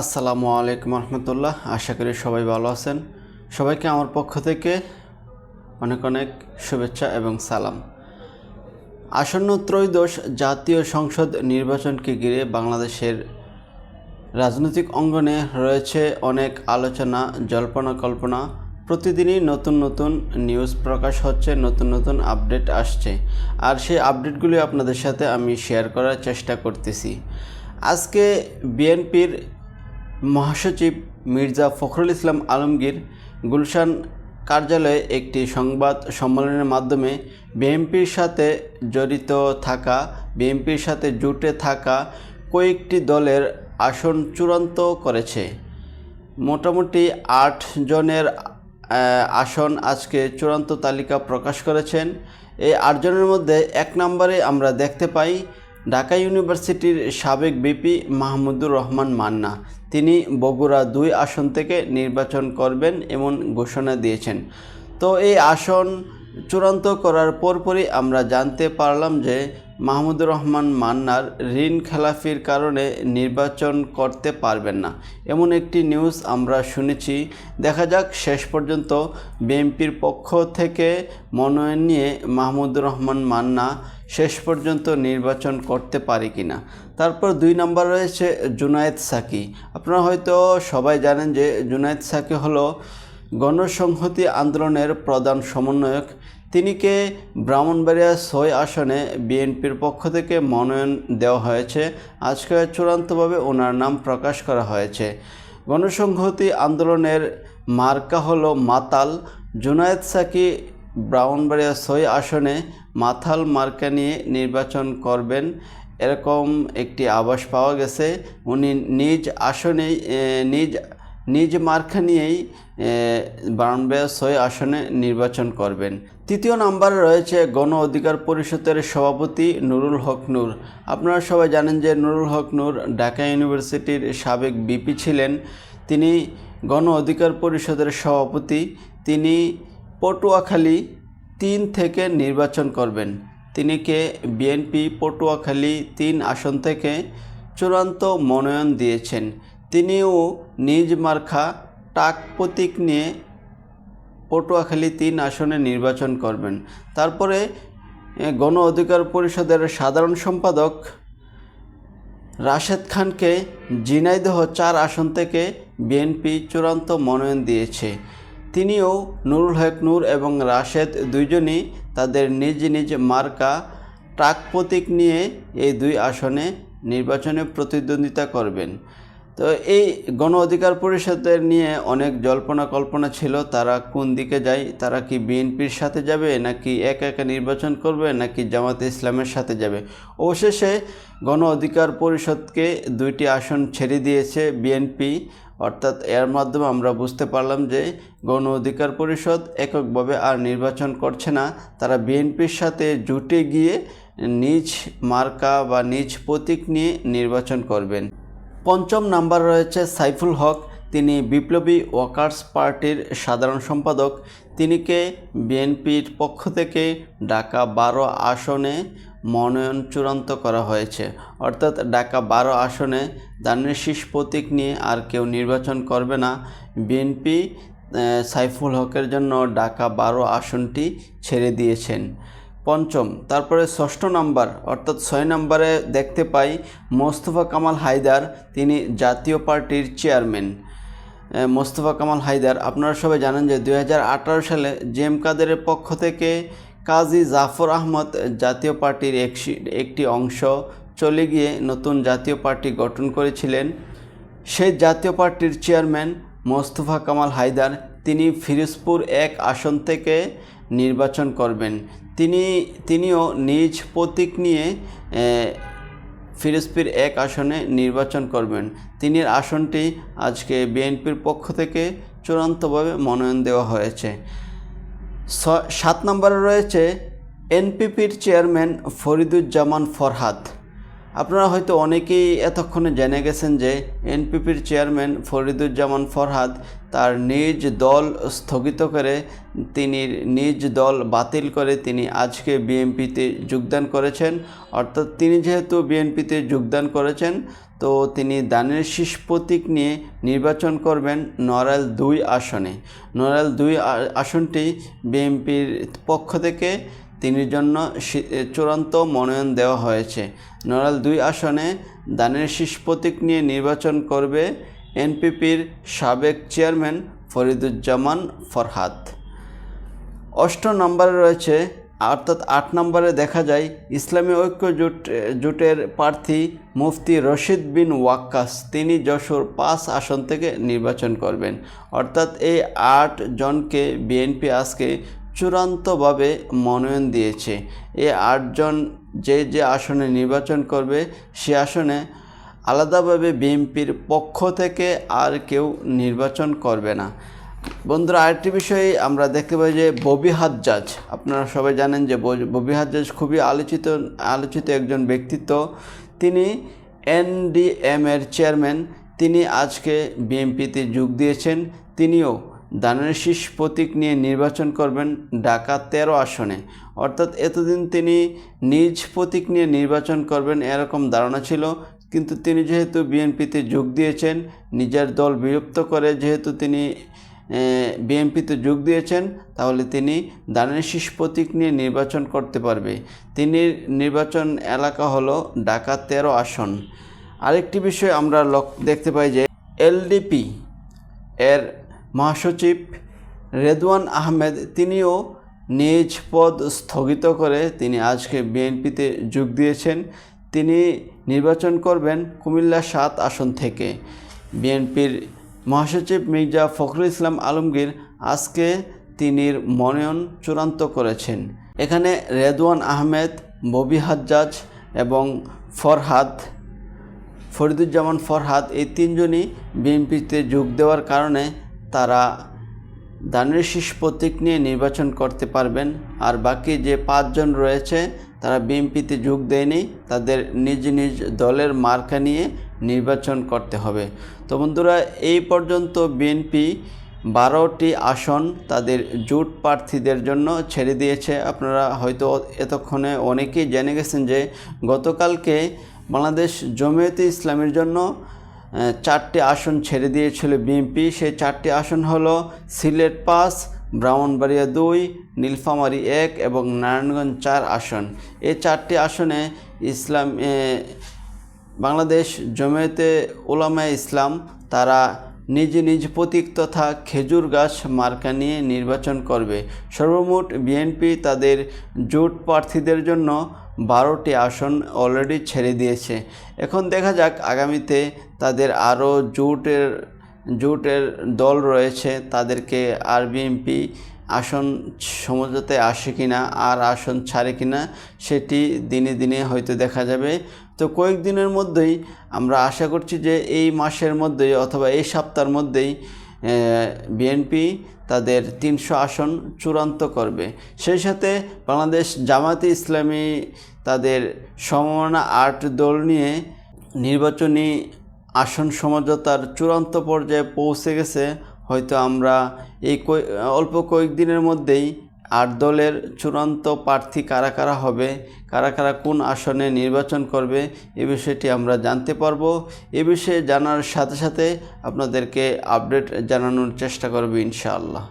আসসালামু আলাইকুম রহমতুল্লাহ। আশা করি সবাই ভালো আছেন। সবাইকে আমার পক্ষ থেকে অনেক অনেক শুভেচ্ছা এবং সালাম। আসন্ন ত্রয়োদশ জাতীয় সংসদ নির্বাচনকে ঘিরে বাংলাদেশের রাজনৈতিক অঙ্গনে রয়েছে অনেক আলোচনা, জল্পনা কল্পনা। প্রতিদিনই নতুন নতুন নিউজ প্রকাশ হচ্ছে, নতুন নতুন আপডেট আসছে। আর সেই আপডেটগুলি আপনাদের সাথে আমি শেয়ার করার চেষ্টা করতেছি। আজকে বিএনপির মহাসচিব মির্জা ফখরুল ইসলাম আলমগীর গুলশান কার্যালয়ে একটি সংবাদ সম্মেলনের মাধ্যমে বিএনপির সাথে জড়িত থাকা, বিএনপির সাথে জুটে থাকা কয়েকটি দলের আসন চূড়ান্ত করেছে। মোটামুটি আট জনের আসন আজকে চূড়ান্ত তালিকা প্রকাশ করেছেন। এই আটজনের মধ্যে এক নম্বরে আমরা দেখতে পাই ঢাকা ইউনিভার্সিটির সাবেক বিপি মাহমুদুর রহমান মান্না। তিনি বগুড়া দুই আসন থেকে নির্বাচন করবেন এমন ঘোষণা দিয়েছেন। তো এই আসন চূড়ান্ত করার পরপরই আমরা জানতে পারলাম যে মাহমুদুর রহমান মান্নার ঋণ খেলাফির কারণে নির্বাচন করতে পারবেন না। এমন একটি নিউজ আমরা শুনেছি। দেখা যাক শেষ পর্যন্ত বিএনপির পক্ষ থেকে মনোনয়ন নিয়ে মাহমুদুর রহমান মান্না শেষ পর্যন্ত নির্বাচন করতে পারে কিনা। তারপর দুই নম্বর রয়েছে জুনায়েদ সাকি। আপনারা হয়তো সবাই জানেন যে জুনায়েদ সাকি হলো গণসংহতি আন্দোলনের প্রধান সমন্বয়ক তিনিকে ব্রাহ্মণবাড়িয়া ছয় আসনে বিএনপির পক্ষ থেকে মনোনয়ন দেওয়া হয়েছে। আজকে চূড়ান্তভাবে ওনার নাম প্রকাশ করা হয়েছে। গণসংহতি আন্দোলনের মার্কা হলো মাতাল। জুনায়েদ সাকি ব্রাহ্মণবাড়িয়া ছয় আসনে মাথাল মার্কা নিয়ে নির্বাচন করবেন এরকম একটি আভাস পাওয়া গেছে। উনি নিজ আসনেই নিজ নিজ মার্কা নিয়েই ব্রাউনবেয়া ছয় আসনে নির্বাচন করবেন। তৃতীয় নম্বরে রয়েছে গণ অধিকার পরিষদের সভাপতি নুরুল হক নূর। আপনারা সবাই জানেন যে নুরুল হক নূর ঢাকা ইউনিভার্সিটির সাবেক বিপি ছিলেন। তিনি গণ অধিকার পরিষদের সভাপতি। তিনি পটুয়াখালী তিন থেকে নির্বাচন করবেন। তিনিকে বিএনপি পটুয়াখালী তিন আসন থেকে চূড়ান্ত মনোনয়ন দিয়েছেন। তিনিও নিজ মার্খা টাক প্রতীক নিয়ে পটুয়াখালী তিন আসনে নির্বাচন করবেন। তারপরে গণ অধিকার পরিষদের সাধারণ সম্পাদক রাশেদ খানকে ঝিনাইদহ চার আসন থেকে বিএনপি চূড়ান্ত মনোনয়ন দিয়েছে। তিনিও নুরুল হক নূর এবং রাশেদ দুইজনই তাদের নিজ নিজ মার্কা ট্রাক প্রতীক নিয়ে এই দুই আসনে নির্বাচনে প্রতিদ্বন্দ্বিতা করবেন। তো এই গণ অধিকার পরিষদের নিয়ে অনেক জল্পনা কল্পনা ছিল, তারা কোন দিকে যায়, তারা কি বিএনপির সাথে যাবে, নাকি একা একা নির্বাচন করবে, নাকি জামাতে ইসলামের সাথে যাবে? অবশেষে গণ অধিকার পরিষদকে দুইটি আসন ছেড়ে দিয়েছে বিএনপি। অর্থাৎ এর মাধ্যমে আমরা বুঝতে পারলাম যে গণ অধিকার পরিষদ এককভাবে আর নির্বাচন করছে না। তারা বিএনপির সাথে জুটে গিয়ে নিজ মার্কা বা নিজ প্রতীক নিয়ে নির্বাচন করবেন। পঞ্চম নাম্বার রয়েছে সাইফুল হক। তিনি বিপ্লবী ওয়ার্কার্স পার্টির সাধারণ সম্পাদক। তিনিকে বিএনপির পক্ষ থেকে ঢাকা বারো আসনে মনোনয়ন চূড়ান্ত করা হয়েছে। অর্থাৎ ঢাকা বারো আসনে দানের শীষ প্রতীক নিয়ে আর কেউ নির্বাচন করবে না। বিএনপি সাইফুল হকের জন্য ঢাকা বারো আসনটি ছেড়ে দিয়েছেন। পঞ্চম, তারপরে ষষ্ঠ নাম্বার, অর্থাৎ ছয় নম্বরে দেখতে পাই মোস্তফা কামাল হায়দার, তিনি জাতীয় পার্টির চেয়ারম্যান। মোস্তফা কামাল হায়দার, আপনারা সবাই জানেন যে দু হাজার আঠারো সালে জেম কাদেরের পক্ষ থেকে কাজী জাফর আহমদ জাতীয় পার্টির একটি অংশ চলে গিয়ে নতুন জাতীয় পার্টি গঠন করেছিলেন। সেই জাতীয় পার্টির চেয়ারম্যান মোস্তফা কামাল হায়দার, তিনি ফিরোজপুর এক আসন থেকে নির্বাচন করবেন। তিনি, তিনিও নিজ প্রতীক নিয়ে ফিরোজপুর এক আসনে নির্বাচন করবেন। তিনি আসনটি আজকে বিএনপির পক্ষ থেকে চূড়ান্তভাবে মনোনয়ন দেওয়া হয়েছে। সাত নম্বরে রয়েছে এনপিপির চেয়ারম্যান ফরিদুজ্জামান ফরহাদ। আপনারা হয়তো অনেকেই এতক্ষণে জেনে গেছেন যে এনপিপির চেয়ারম্যান ফরিদুজ্জামান ফরহাদ তার নিজ দল স্থগিত করে তিনি নিজ দল বাতিল করে তিনি আজকে বিএনপিতে যোগদান করেছেন। অর্থাৎ তিনি যেহেতু বিএনপিতে যোগদান করেছেন, তো তিনি দানের শীষ প্রতীক নিয়ে নির্বাচন করবেন নড়াইল দুই আসনে। নড়াইল দুই আসনটি বিএনপির পক্ষ থেকে তিনি জন্য চূড়ান্ত মনোনয়ন দেওয়া হয়েছে। নড়াইল দুই আসনে দানের শীষ প্রতীক নিয়ে নির্বাচন করবে এনপিপির সাবেক চেয়ারম্যান ফরিদুজ্জামান ফরহাদ। অষ্ট নম্বরে রয়েছে, অর্থাৎ আট নম্বরে দেখা যায়, ইসলামী ঐক্য জোট, জোটের প্রার্থী মুফতি রশিদ বিন ওয়াক্কাস। তিনি যশোর পাঁচ আসন থেকে নির্বাচন করবেন। অর্থাৎ এই আট জনকে বিএনপি আজকে চূড়ান্তভাবে মনোনয়ন দিয়েছে। এই আটজন যে যে আসনে নির্বাচন করবে, সে আসনে আলাদাভাবে বিএনপির পক্ষ থেকে আর কেউ নির্বাচন করবে না। বন্ধুরা, আরেকটি বিষয়ে আমরা দেখতে পাই যে ববি হাজ্জাজ, আপনারা সবাই জানেন যে বব- হাজ্জাজ খুবই আলোচিত আলোচিত একজন ব্যক্তিত্ব। তিনি এনডিএম এর চেয়ারম্যান, তিনি আজকে বিএনপিতে যোগ দিয়েছেন। তিনিও দানের শীষ প্রতীক নিয়ে নির্বাচন করবেন ঢাকা তেরো আসনে। অর্থাৎ এতদিন তিনি নিজ প্রতীক নিয়ে নির্বাচন করবেন এরকম ধারণা ছিল। কিন্তু তিনি যেহেতু বিএনপিতে যোগ দিয়েছেন, নিজের দল বিলুপ্ত করে যেহেতু তিনি বিএনপিতে যোগ দিয়েছেন, তাহলে তিনি দানের শীষ প্রতীক নিয়ে নির্বাচন করতে পারবে। তিনি নির্বাচন এলাকা হলো ঢাকা তেরো আসন। আরেকটি বিষয় আমরা দেখতে পাই যে এলডিপি এর মহাসচিব রেদওয়ান আহমেদ, তিনিও নিজ পদ স্থগিত করে তিনি আজকে বিএনপিতে যোগ দিয়েছেন। তিনি নির্বাচন করবেন কুমিল্লা সাত আসন থেকে। বিএনপির মহাসচিব মির্জা ফখরুল ইসলাম আলমগীর আজকে তিনি মনোনয়ন চূড়ান্ত করেছেন। এখানে রেদওয়ান আহমেদ, ববি হাজ্জাজ এবং ফরহাদ, ফরিদুজ্জামান ফরহাদ এই তিনজনই বিএনপিতে যোগ দেওয়ার কারণে তারা দানের শীষ প্রতীক নিয়ে নির্বাচন করতে পারবেন। আর বাকি যে পাঁচজন রয়েছে তারা বিএনপিতে যোগ দেয়নি, তাদের নিজ নিজ দলের মার্কা নিয়ে নির্বাচন করতে হবে। তো বন্ধুরা, এই পর্যন্ত বিএনপি বারোটি আসন তাদের জোট প্রার্থীদের জন্য ছেড়ে দিয়েছে। আপনারা হয়তো এতক্ষণে অনেকেই জেনে গেছেন যে গতকালকে বাংলাদেশ জমিয়তে ইসলামের জন্য চারটি আসন ছেড়ে দিয়েছিল বিএনপি। সেই চারটি আসন হলো সিলেট পাঁচ ব্রাহ্মণবাড়িয়া দুই, নীলফামারী এক এবং নারায়ণগঞ্জ চার আসন। এই চারটি আসনে ইসলাম বাংলাদেশ জমিয়তে ওলামা ইসলাম তারা নিজ নিজ প্রতীক তথা খেজুর গাছ মার্কা নিয়ে নির্বাচন করবে। সর্বমোট বিএনপি তাদের জোট প্রার্থীদের জন্য বারোটি আসন অলরেডি ছেড়ে দিয়েছে। এখন দেখা যাক আগামীতে তাদের আরও জোটের জোটের দল রয়েছে, তাদেরকে আর বিএনপি আসন সমঝোতায় আসে কিনা আর আসন ছাড়ে কিনা সেটি দিনে দিনে হয়তো দেখা যাবে। তো কয়েকদিনের মধ্যেই আমরা আশা করছি যে এই মাসের মধ্যেই অথবা এই সপ্তাহের মধ্যেই বিএনপি তাদের তিনশো আসন চূড়ান্ত করবে। সেই সাথে বাংলাদেশ জামাতে ইসলামী তাদের সমমনা আট দল নিয়ে নির্বাচনী আসন সমঝোতার চূড়ান্ত পর্যায়ে পৌঁছে গেছে। হয়তো আমরা এই অল্প কয়েকদিনের মধ্যেই আট দলের চূড়ান্ত প্রার্থী কারা কারা হবে, কারা কারা কোন আসনে নির্বাচন করবে, এ বিষয়টি আমরা জানতে পারব। এ বিষয়ে জানার সাথে সাথে আপনাদেরকে আপডেট জানানোর চেষ্টা করবে ইনশাআল্লাহ।